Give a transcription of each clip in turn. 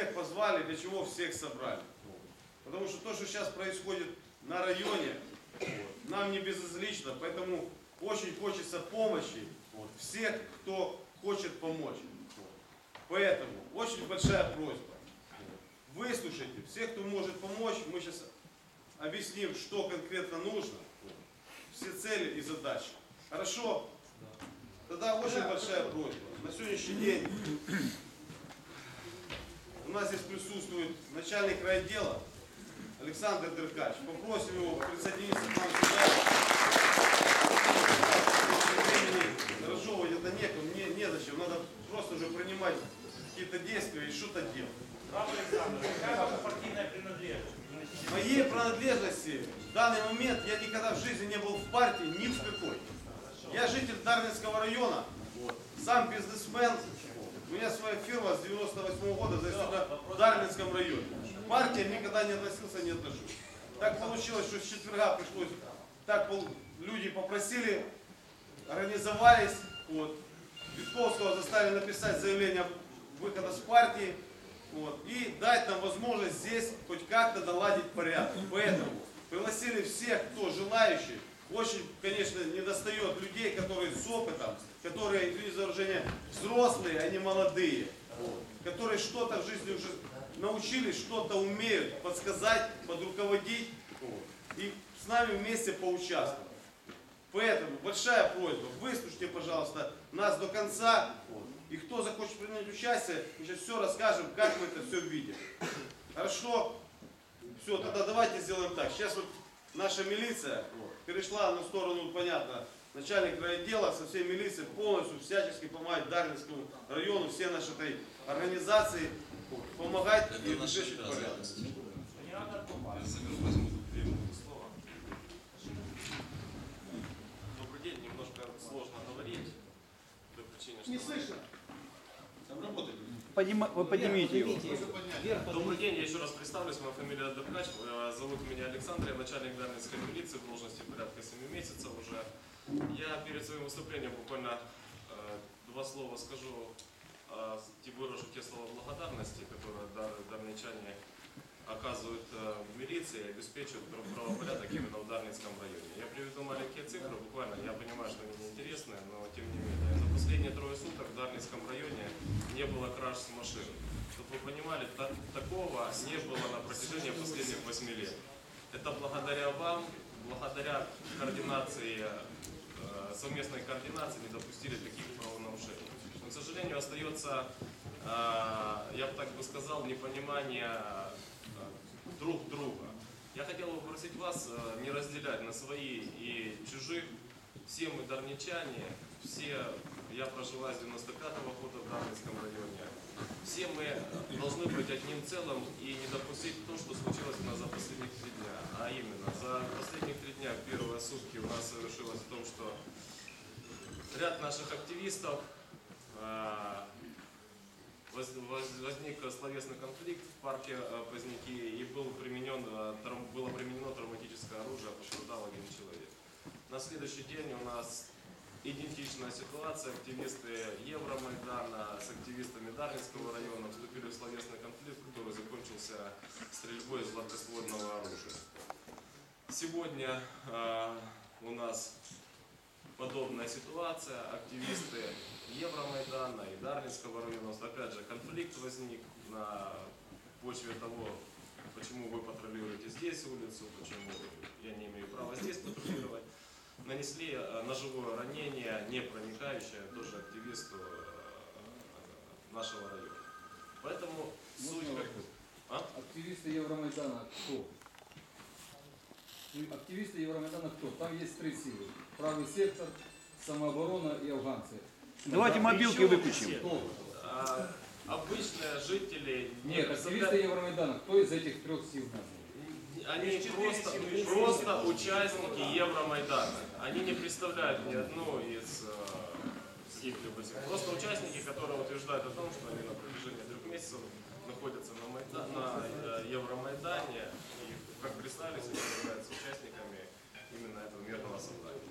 всех позвали, для чего всех собрали. Потому что то, что сейчас происходит на районе, нам не безразлично, поэтому очень хочется помощи всех, кто хочет помочь. Поэтому очень большая просьба. Выслушайте всех, кто может помочь. Мы сейчас объясним, что конкретно нужно. Все цели и задачи. Хорошо? Тогда очень большая просьба. На сегодняшний день у нас здесь присутствует начальник райотдела Александр Деркач. Попросим его присоединиться к нам сюда. Разжевывать это некому, не, незачем. Надо просто уже принимать какие-то действия и что-то делать. Павел Александрович, какая ваша партийная принадлежность? Моей принадлежности в данный момент я никогда в жизни не был в партии ни в какой. Я житель Дарвинского района, сам бизнесмен. У меня своя фирма с 98 года зарегистрирована в Дарвинском районе. К партиям никогда не относился, не отношусь. Так получилось, что с четверга пришлось, так люди попросили, организовались, вот. Витковского заставили написать заявление выхода с партии, вот, и дать нам возможность здесь хоть как-то наладить порядок. Поэтому пригласили всех, кто желающий. Очень, конечно, не достает людей, которые с опытом, которые, извините за выражение, взрослые, а не молодые. Которые что-то в жизни уже научились, что-то умеют подсказать, подруководить. вот, и с нами вместе поучаствовать. Поэтому большая просьба, выслушайте, пожалуйста, нас до конца. И кто захочет принять участие, мы сейчас все расскажем, как мы это все видим. Хорошо? Все, тогда давайте сделаем так. Сейчас вот наша милиция вот, перешла на сторону, понятно, начальник райотдела со всей милицией полностью всячески помогать Дарвинскому району, все наши этой организации помогать и обеспечить порядок. Добрый день, немножко сложно говорить. Не слышно. Поднима- вы поднимите его. Добрый день, я еще раз представлюсь. Моя фамилия Деркач. Э, Зовут меня Александр, я начальник Дарвинской милиции в должности порядка 7 месяцев уже. Я перед своим выступлением буквально э, два слова скажу, и выражу те слова благодарности, которые дар- дарничане оказывают э, в милиции и обеспечивают прав- правопорядок именно в Дарницком районе. Я приведу маленькие цифры, буквально, я понимаю, что они неинтересные, но тем не менее. Последние трое суток в Дарницком районе не было краж с машин. Чтобы вы понимали, та- такого не было на протяжении последних 8 лет. Это благодаря вам, благодаря координации, э, совместной координации не допустили таких правонарушений. Но, к сожалению, остается, э, я бы так бы сказал, непонимание э, друг друга. Я хотел бы попросить вас э, не разделять на свои и чужих. Все мы дарничане, все, я проживаю с 95-го года в Дарницком районе. Все мы должны быть одним целым и не допустить то, что случилось у нас за последних три дня. А именно, за последних три дня, первые сутки у нас совершилось в том, что ряд наших активистов воз- возник словесный конфликт в парке э, Поздняки и был применен, трав- было применено травматическое оружие, пострадал один человек. На следующий день у нас идентичная ситуация. Активисты Евромайдана с активистами Дарницкого района вступили в словесный конфликт, который закончился стрельбой из гладкоствольного оружия. Сегодня э, у нас подобная ситуация. Активисты Евромайдана и Дарницкого района, опять же, конфликт возник на почве того, почему вы патрулируете здесь улицу, почему я не имею права здесь патрулировать. Нанесли э, ножевое ранение, не проникающее тоже активисту э, нашего района. Поэтому суть Можно как... А? Активисты Евромайдана кто? Ну, Активисты Евромайдана кто? Там есть три силы. Правый сектор, самооборона и афганцы. Давайте мобилки выключим. А, обычные жители не Нет, активисты Евромайдана. Кто из этих трех сил назвал? Они просто, просто участники Евромайдана. Они не представляют ни одну из э, каких-либо сил. Просто участники, которые утверждают о том, что они на протяжении трех месяцев находятся на, Майда- на э, Евромайдане и, как представились, они являются участниками именно этого мирного собрания.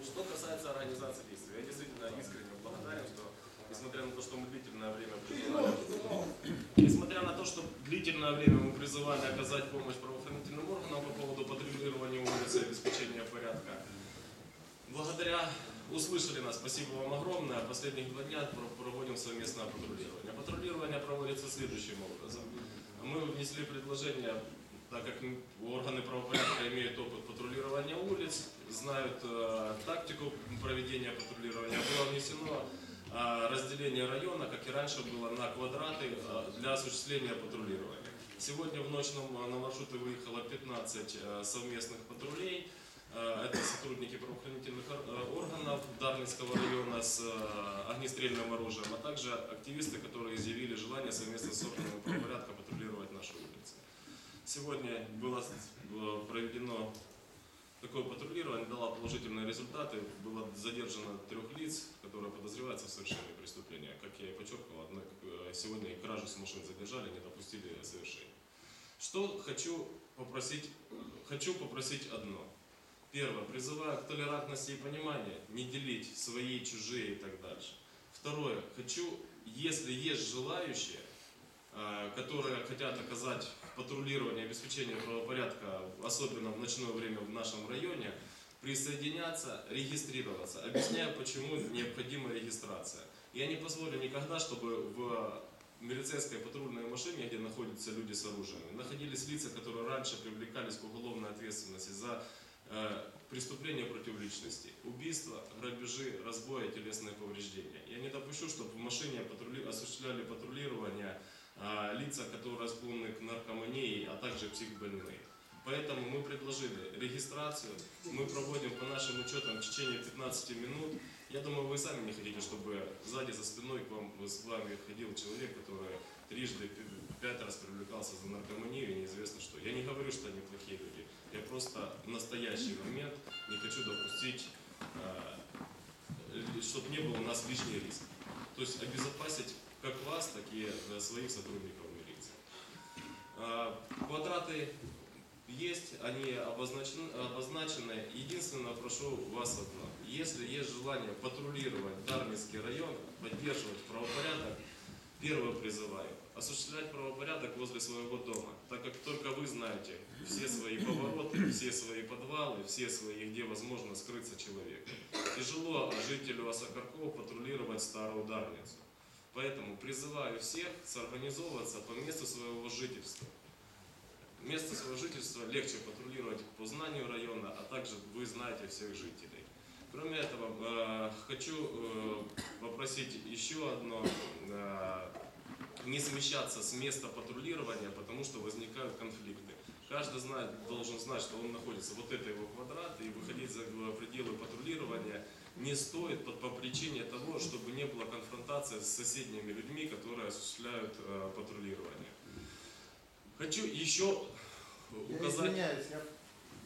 Что касается организации действий, я действительно искренне благодарен, что несмотря на то, что мы длительное время призывали, несмотря на то, что длительное время мы призывали оказать помощь правоохранительным органам по поводу патрулирования улиц и обеспечения порядка, благодаря услышали нас, спасибо вам огромное. Последних два дня про- проводим совместное патрулирование. Патрулирование проводится следующим образом. Мы внесли предложение, так как органы правопорядка имеют опыт патрулирования улиц, знают э, тактику проведения патрулирования, было внесено разделение района, как и раньше было, на квадраты э, для осуществления патрулирования. Сегодня в ночном э, на маршруты выехало 15 э, совместных патрулей. Это сотрудники правоохранительных ор- органов Дарницкого района с огнестрельным оружием, а также активисты, которые изъявили желание совместно с органами правопорядка патрулировать наши улицы. Сегодня было проведено такое патрулирование, дало положительные результаты. Было задержано трех лиц, которые подозреваются в совершении преступления. Как я и подчеркивал, однако э, сегодня и кражу с машин задержали, не допустили совершения. Что хочу попросить, хочу попросить одно. Первое, призываю к толерантности и пониманию, не делить свои, чужие и так дальше. Второе, хочу, если есть желающие, э, которые хотят оказать патрулирование, обеспечение правопорядка, особенно в ночное время в нашем районе, присоединяться, регистрироваться. Объясняю, почему необходима регистрация. Я не позволю никогда, чтобы в милицейской патрульной машине, где находятся люди с оружием, находились лица, которые раньше привлекались к уголовной ответственности за э, преступления против личности, убийства, грабежи, разбои, телесные повреждения. Я не допущу, чтобы в машине патрули- осуществляли патрулирование лица, которые склонны к наркомании, а также психбольные. Поэтому мы предложили регистрацию, мы проводим по нашим учетам в течение 15 минут. Я думаю, вы сами не хотите, чтобы сзади за спиной к вам, с вами ходил человек, который трижды, пять раз привлекался за наркоманию и неизвестно что. Я не говорю, что они плохие люди. Я просто в настоящий момент не хочу допустить, чтобы не было у нас лишний риск. То есть обезопасить как вас, так и своих сотрудников милиции. А, Квадраты есть, они обозначены, обозначены. Единственное, прошу вас одно. Если есть желание патрулировать Дарницкий район, поддерживать правопорядок, первое призываю, осуществлять правопорядок возле своего дома, так как только вы знаете все свои повороты, все свои подвалы, все свои, где возможно скрыться человеку. Тяжело жителю Осокарков патрулировать старую Дарницу. Поэтому призываю всех сорганизовываться по месту своего жительства. Место своего жительства легче патрулировать по знанию района, а также вы знаете всех жителей. Кроме этого, э, хочу э, попросить еще одно, э, не смещаться с места патрулирования, потому что возникают конфликты. Каждый знает, должен знать, что он находится, вот это его квадрат, и выходить за пределы патрулирования не стоит по, по причине того, чтобы не было конфронтации с соседними людьми, которые осуществляют э, патрулирование. Хочу еще Я указать извиняюсь, я вас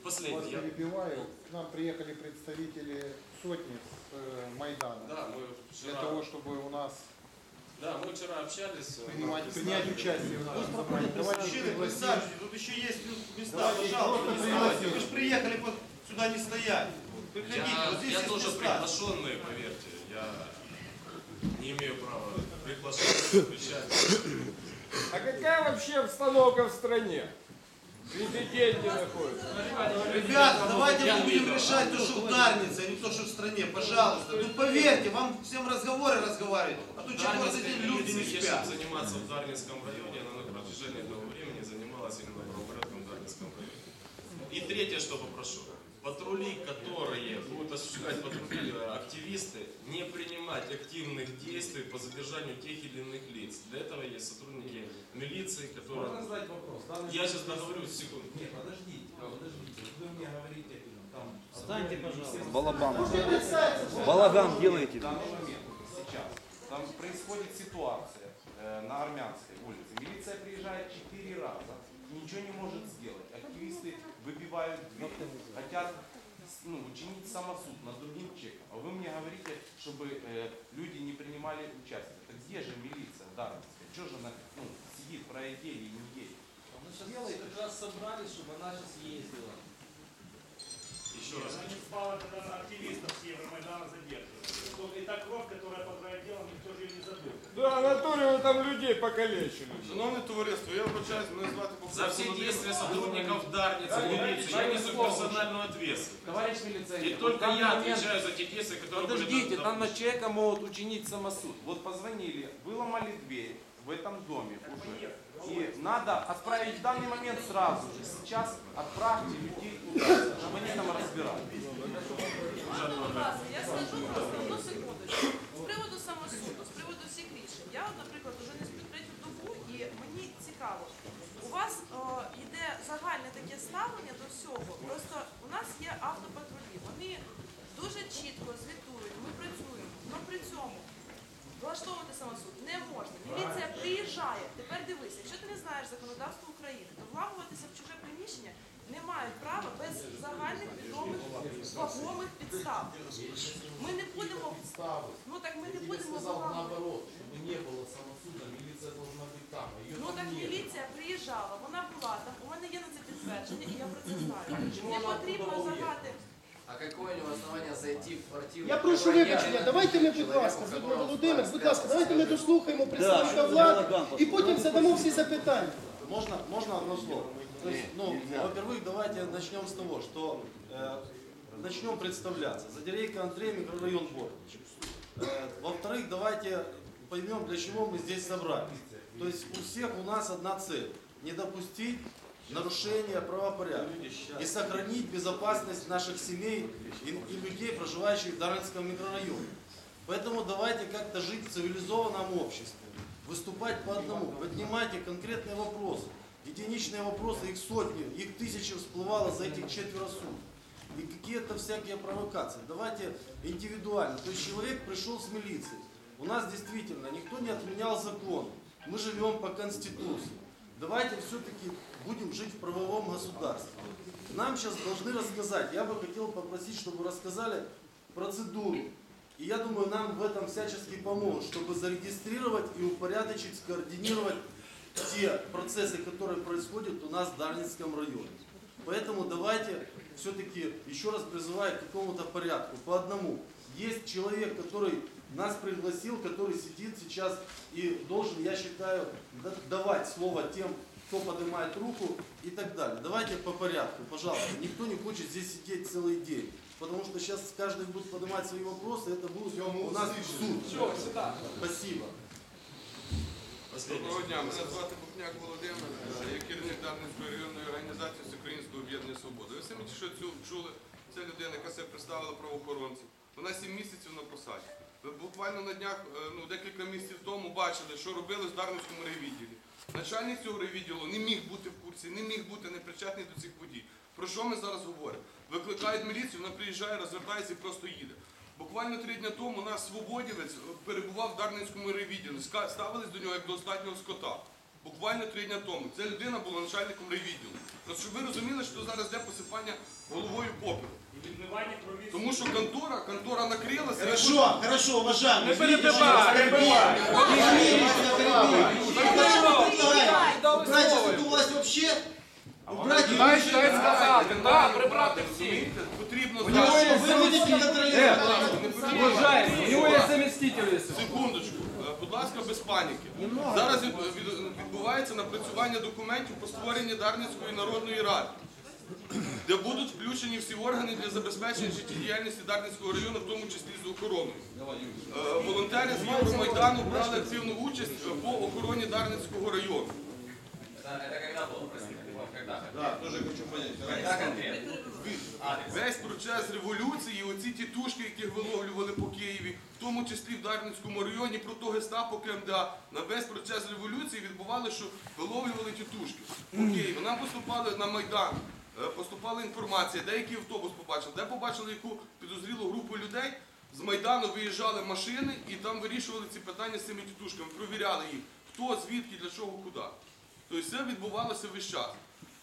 последний. я- перебиваю. К нам приехали представители сотни с э, Майдана. Да, мы Для вчера, того, чтобы у нас да, мы вчера общались. э, принимать, принять участие в нашем собрании. Давайте Мужчины, пригласим. тут еще есть места, Давайте пожалуйста. Вы же приехали сюда не стоять. Приходите, Я, вот здесь я есть тоже места. приглашенный, поверьте. Я не имею права приглашать. А какая вообще обстановка в стране? Президенте находится. Ребята, давайте мы будем решать то, что в Дарнице, а не то, что в стране. Пожалуйста. Ну поверьте, вам всем разговоры разговаривать. А что Дарницкая эти люди не спят. если заниматься в Дарницком районе, она на протяжении этого времени занималась именно правопорядком в Дарницком районе. И третье, что попрошу. Патрули, которые будут осуществлять патрули э, активисты, не принимать активных действий по задержанию тех или иных лиц. Для этого есть сотрудники милиции, которые... Можно задать вопрос? Данный Я сейчас договорюсь, секунду. Нет, подождите, подождите. Вы мне говорите, там... Встаньте, пожалуйста. Балабан. Балаган делаете. В данный момент, сейчас, там происходит ситуация э, на Армянской улице. Милиция приезжает четыре раза, ничего не может сделать. Активисты выбивают дверь, хотят ну, учинить самосуд над другим человеком. А вы мне говорите, чтобы э, люди не принимали участие. Так где же милиция Дарницкая? Что же она ну, сидит, про идеи и не едет? Мы сейчас как раз собрались, чтобы она сейчас ездила. Еще раз. Она не спала, когда активистов с Евромайдана задерживали. И та кровь, которая под райотделом, никто же ее не забыл. Да, Анатолий, вы там людей покалечили. Шановне товариство, я вибачаюсь, мене звати За Богдан все Володимир. действия сотрудников Дарницы, милиции, я несу персональную ответственность. Товарищ И милиционер, только в данный я момент- отвечаю за те действия, которые были Подождите, допущены. там на человека могут учинить самосуд. Вот позвонили, выломали дверь в этом доме уже. И надо отправить в данный момент сразу же. Сейчас отправьте людей туда, чтобы они там разбирались. Я скажу просто одну секундочку. З приводу самосуду, з приводу всіх рішень. Я, наприклад, вже не сплю третю добу, і мені цікаво. У вас о, йде загальне таке ставлення до всього. Просто у нас є автопатрулі. Вони дуже чітко звітують, ми працюємо. Але при цьому влаштовувати самосуд не можна. Міліція приїжджає. Тепер дивися, знаєш законодавство України, то вламуватися в чуже приміщення не мають права без загальних відомих вагомих підстав. Ми не будемо ну так ми не будемо вламувати. не было самосуда, милиция должна быть там. Ну так міліція приїжджала, вона була там. У мене є на це підтвердження, і я про це знаю. Не потрібно загати. А какое у него основание зайти в квартиру? Я прошу вибачення, давайте ми, будь ласка, Володимир, будь ласка, давайте ми дослухаємо представника влади і потім задамо всі запитання. Можно, можно одно слово? То есть, ну, во-первых, давайте начнем с того, что э, начнем представляться. Задерейка Андрей, микрорайон Бортич. Э, во-вторых, давайте поймем, для чего мы здесь собрались. То есть у всех у нас одна цель. Не допустить нарушения правопорядка и сохранить безопасность наших семей и, и людей, проживающих в Дарницком микрорайоне. Поэтому давайте как-то жить в цивилизованном обществе, выступать по одному, поднимайте конкретные вопросы. Единичные вопросы, их сотни, их тысячи всплывало за этих четверо суток. И какие-то всякие провокации. Давайте индивидуально. То есть человек пришел с милицией. У нас действительно никто не отменял закон. Мы живем по Конституции. Давайте все-таки будем жить в правовом государстве. Нам сейчас должны рассказать, я бы хотел попросить, чтобы рассказали процедуру. И я думаю, нам в этом всячески помогут, чтобы зарегистрировать и упорядочить, скоординировать те процессы, которые происходят у нас в Дарницком районе. Поэтому давайте все-таки еще раз призываю к какому-то порядку, по одному. Есть человек, который нас пригласил, который сидит сейчас и должен, я считаю, да- давать слово тем, кто поднимает руку и так далее. Давайте по порядку, пожалуйста. Никто не хочет здесь сидеть целый день. Потому что сейчас каждый будет поднимать свои вопросы, это будет у нас суд. Спасибо. Доброго дня, мене звати Бухняк Володимир, е, я керівник Дарницької районної організації Всеукраїнського об'єднання Свобода. Ви самі що цю чули, це людина, яка себе представила правоохоронців. Вона 7 місяців на посаді. Ви буквально на днях, е, ну декілька місяців тому бачили, що робили в Дарницькому райвідділі. Начальник цього райвідділу не міг бути в курсі, не міг бути непричетний до цих подій. Про що ми зараз говоримо? Викликають міліцію, вона приїжджає, розвертається і просто їде. Буквально три дні тому наш свободівець перебував в Дарницькому райвідділі. Ставились до нього як до останнього скота. Буквально три дні тому. Ця людина була начальником райвідділу. Щоб ви розуміли, що зараз йде посипання головою попелу. И відмивання крові. Тому що контора, контора накрилася. Хорошо, хорошо, уважаемые. Не перебивай, перебивай. Убрать эту власть вообще. Убрать ее. Дай сказати, так, прибрати всі. Потрібно У него есть Вы будете заместитель. контролировать. Не потрібно. Уважаемый, у него есть заместитель, если Секундочку, Е, будь ласка, без паніки. Зараз від- від- відбувається напрацювання документів по створенні Дарницької народної ради, де будуть включені всі органи для забезпечення життєдіяльності Дарницького району, в тому числі з охороною. Е, Волонтери з Євромайдану брали активну участь е, по охороні Дарницького району. Это когда было, простите? Когда? Да, тоже хочу понять. Весь процес революції, оці тітушки, яких виловлювали по Києві, в тому числі в Дарницькому районі, про то гестапо КМДА, на весь процес революції відбували, що виловлювали тітушки по Києві. Нам поступали на Майдан, поступала інформація, деякий автобус побачили, де побачили яку підозрілу групу людей. З Майдану виїжджали машини і там вирішували ці питання з цими тітушками, провіряли їх, хто, звідки, для чого, куди. Тобто все відбувалося весь час.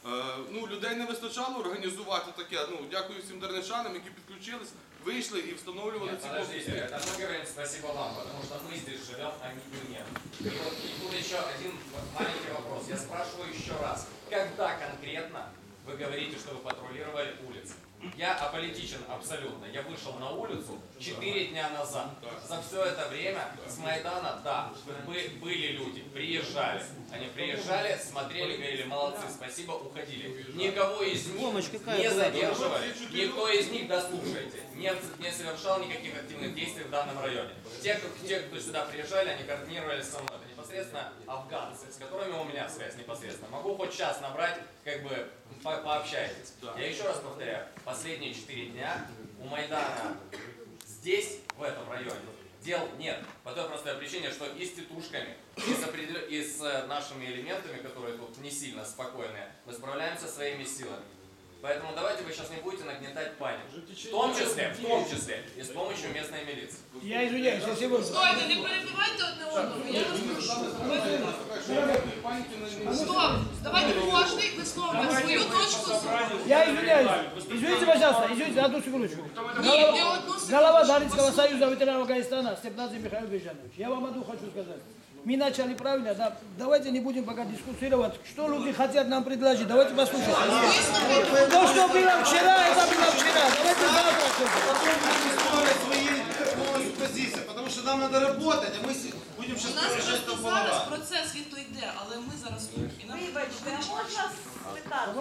Е, ну, людей не вистачало організувати таке. Ну, дякую всім дарничанам, які підключились, вийшли і встановлювали Нет, ці подождите, блокпости. это мы говорим спасибо вам, потому что мы здесь живем, а не вы нет. И вот и тут еще один маленький вопрос. Я спрашиваю еще раз. Когда конкретно вы говорите, что вы патрулировали улицы? Я аполитичен абсолютно. Я вышел на улицу 4 дня назад. За все это время с Майдана, да, бы- были люди, приезжали. Они приезжали, смотрели, говорили, молодцы, спасибо, уходили. Никого из них не задерживали. Никто из них, дослушайте, не, не совершал никаких активных действий в данном районе. Те, кто, те, кто сюда приезжали, они координировались со мной. Непосредственно афганцы, с которыми у меня связь непосредственно. Могу хоть час набрать, как бы по- пообщайтесь. Я еще раз повторяю, последние четыре дня у Майдана здесь, в этом районе, дел нет. По той простой причине, что и с тетушками, и с, определ- и с э, нашими элементами, которые тут не сильно спокойные, мы справляемся своими силами. Поэтому давайте вы сейчас не будете нагнетать панику. В том числе, в том числе и с помощью местной милиции. Я извиняюсь, я сегодня... Стойте, не перебивайте одне одного. Я. Стоп! Давайте кожний висловлює свою точку зору. Я извиняюсь. Извините, пожалуйста, извините, одну секундочку. Голова, одну секунду. голова Дарницкого союза ветеранов Афганистана Степнадзе Михаил Бежанович. Я вам одну хочу сказать. Мы начали правильно, да. Давайте не будем пока дискуссировать, что люди хотят нам предложить. Давайте послушаем. То, что было вчера, это было вчера. Давайте завтра что-то. строить свои позиции, потому что нам надо работать, а мы с- будем У нас решать просто зараз процес від то йде, але ми зараз тут. І нам Вибачте, а можна спитати?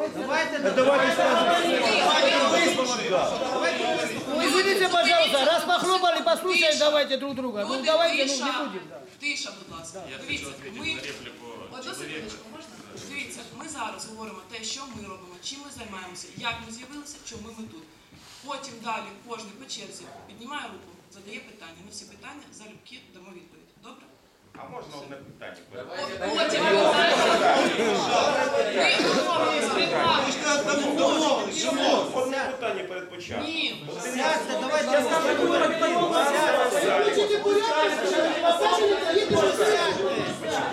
Ну, извините, пожалуйста, раз похлопали, послушаем, давайте друг друга. Ну, Люди, давайте, ну, тиша. не будем. да. Тиша, будь ласка. Я хочу Дивіться, ми реплику Одну человека. секундочку, можна? Дивіться, ми зараз говоримо те, що ми робимо, чим ми займаємося, як ми з'явилися, чому ми тут. Потім далі кожен по черзі піднімає руку, задає питання. На всі питання залюбки дамо відповідь. А можна одне питання? Одне питання перед початком.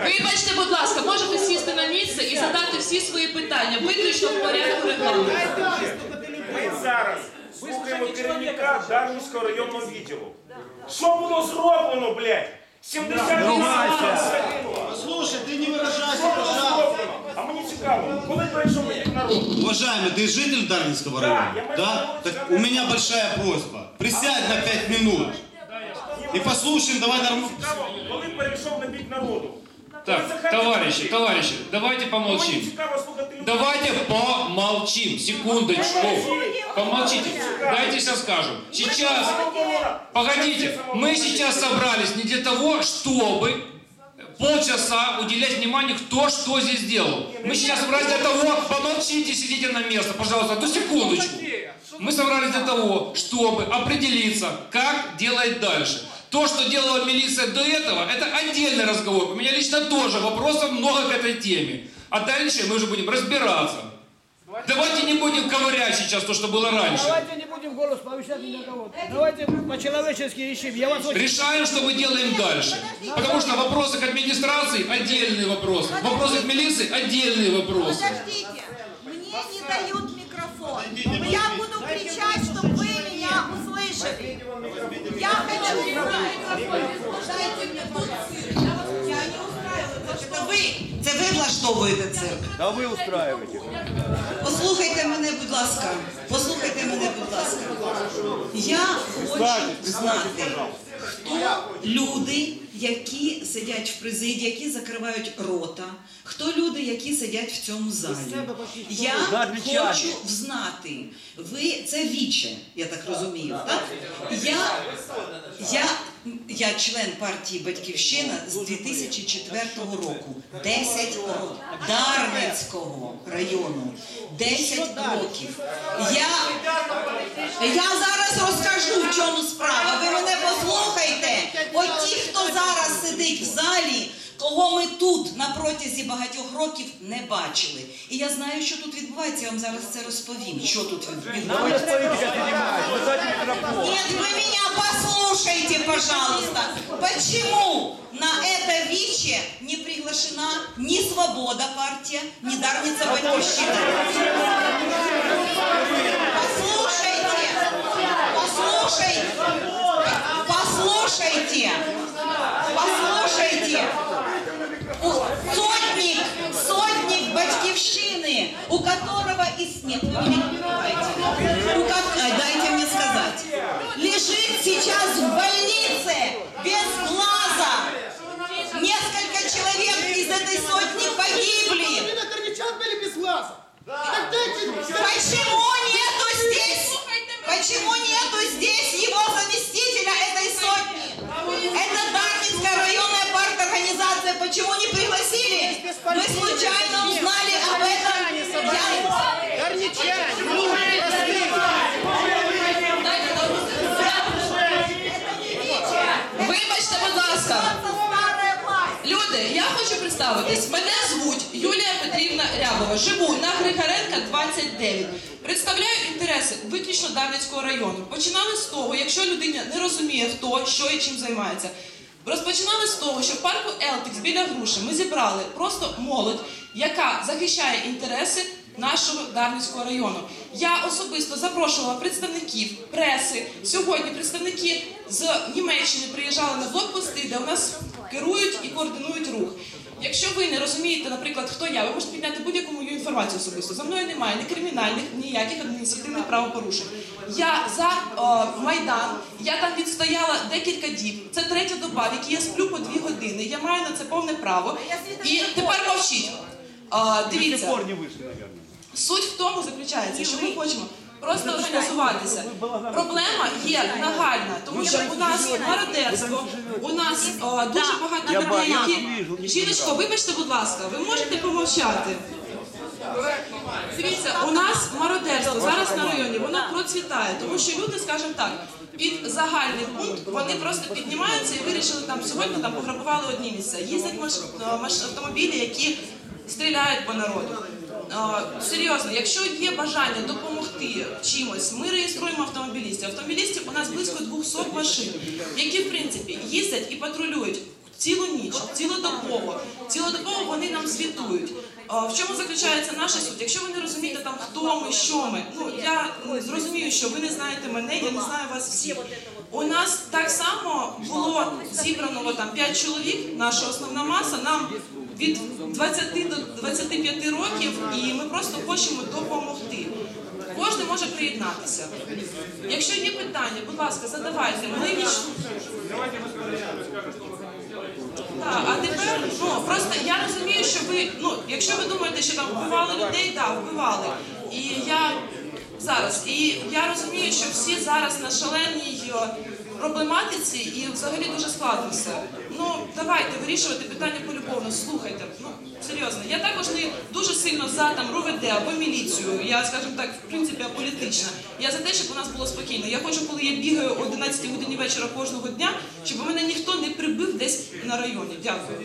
Вибачте, будь ласка, можете сісти на місце і задати всі свої питання, виключно в порядку регламенту. Ми зараз слухаємо керівника Дарницького районного відділу. Що було зроблено, блядь? 70 загинуло. Послушай, ты не выражайся, Що було пожалуйста. зроблено? А мені цікаво, коли прийшов на народ? Уважаемый, ты житель Дарницкого Да, района? я Да? маю Так право у меня большая просьба. Присядь на 5 минут и послушаем, давай нормально. Цікаво, коли перейшов на бік народу. Так, товарищи, товарищи, давайте Мені помолчим. цікаво слухати людей. Давайте помолчим, секундочку. Помолчите. Дайте сейчас скажем. Сейчас, погодите, мы сейчас собрались не для того, чтобы полчаса уделять внимание, кто что здесь делал. Мы сейчас собрались для того, помолчите, сидите на место, пожалуйста, одну секундочку. Мы собрались для того, чтобы определиться, как делать дальше. То, что делала милиция до этого, это отдельный разговор. У меня лично тоже вопросов много к этой теме. А дальше мы уже будем разбираться. Давайте не будем ковырять сейчас то, что было раньше. Давайте не будем голос повышать ни на кого. Давайте по-человечески решим. Я вас очень... Решаем, что мы делаем дальше. Потому что вопросы к администрации – отдельные вопросы. Вопросы к милиции – отдельные вопросы. Подождите, мне не дают микрофон. Я буду кричать, чтобы вы меня услышали. Я хочу. Дайте мне тут цирк. Я вас- я не устраиваю. Ви, це ви влаштовуєте цирк. Та ви устраиваете. Послухайте мене, будь ласка. Послухайте мене, будь ласка. Я хочу знати, хто люди, які сидять в президії, які закривають рота, хто люди, які сидять в цьому залі. Я хочу знати. Ви це віче, я так розумію, так? Я, я, я член партії Батьківщина з 2004 року. 10 років. Дарницького району. 10 років. Я, я зараз розкажу, в чому справа. Ви мене послухайте. От ті, хто зараз сидить в залі, кого ми тут на протязі багатьох років не бачили. І я знаю, що тут відбувається. Я вам зараз це розповім. Що тут відбувається. Нет, вы меня послушайте, пожалуйста. Почему на это ВИЧе не приглашена ни Свобода партия, ни Дарница Батьковщина? которого и снег. Рука ну, дайте мне сказать. Лежит сейчас в больнице без глаза. Несколько человек из этой сотни погибли. Корничан были без глаза. Почему нету здесь? Почему нету здесь его заместителя этой сотни? Это Дарницкая районная парк организация. Почему не пригласили? Мы случайно представитись. Мене звуть Юлія Петрівна Рябова. Живу на Григоренка 29. Представляю інтереси виключно Дарницького району. Починали з того, якщо людина не розуміє, хто, що і чим займається. Розпочинали з того, що в парку Елтикс біля груші ми зібрали просто молодь, яка захищає інтереси нашого Дарницького району. Я особисто запрошувала представників преси. Сьогодні представники з Німеччини приїжджали на блокпости, де у нас керують і координують рух. Якщо ви не розумієте, наприклад, хто я, ви можете підняти будь-яку мою інформацію особисто. За мною немає ні кримінальних, ніяких адміністративних правопорушень. Я за о, майдан, я там відстояла декілька діб. Це третя доба, в якій я сплю по дві години. Я маю на це повне право. І тепер мовчіть. А, дивіться. Суть в тому заключається, що ми хочемо просто організуватися. Проблема є нагальна, тому що у нас мародерство, у нас о, дуже багато людей, які жіночко, вибачте, будь ласка, ви можете помовчати. Дивіться, у нас мародерство зараз на районі, воно процвітає, тому що люди, скажімо так, під загальний пункт вони просто піднімаються і вирішили там сьогодні там пограбували одні місця. Їздять маш, маш, автомобілі, які стріляють по народу. Е, Серйозно, якщо є бажання допомогти чимось, ми реєструємо автомобілістів. Автомобілістів у нас близько 200 машин, які в принципі їздять і патрулюють цілу ніч, цілодобово. Цілодобово вони нам звітують. В чому заключається наша суть? Якщо ви не розумієте там хто ми, що ми, ну я ну, зрозумію, що ви не знаєте мене, я не знаю вас всіх. У нас так само було зібрано там 5 чоловік, наша основна маса. Нам від 20 до 25 років, і ми просто хочемо допомогти. Може приєднатися. Якщо є питання, будь ласка, задавайте. Ми. Так, а тепер ну просто я розумію, що ви ну, якщо ви думаєте, що там вбивали людей, так, вбивали. І я зараз, і я розумію, що всі зараз на шаленій е, проблематиці і взагалі дуже складно все. Ну давайте вирішувати питання полюбовно. Слухайте, серйозно. Я також не дуже сильно за там РУВД або міліцію. Я, скажімо так, в принципі, аполітична. Я за те, щоб у нас було спокійно. Я хочу, коли я бігаю о 11 годині вечора кожного дня, щоб мене ніхто не прибив десь на районі. Дякую.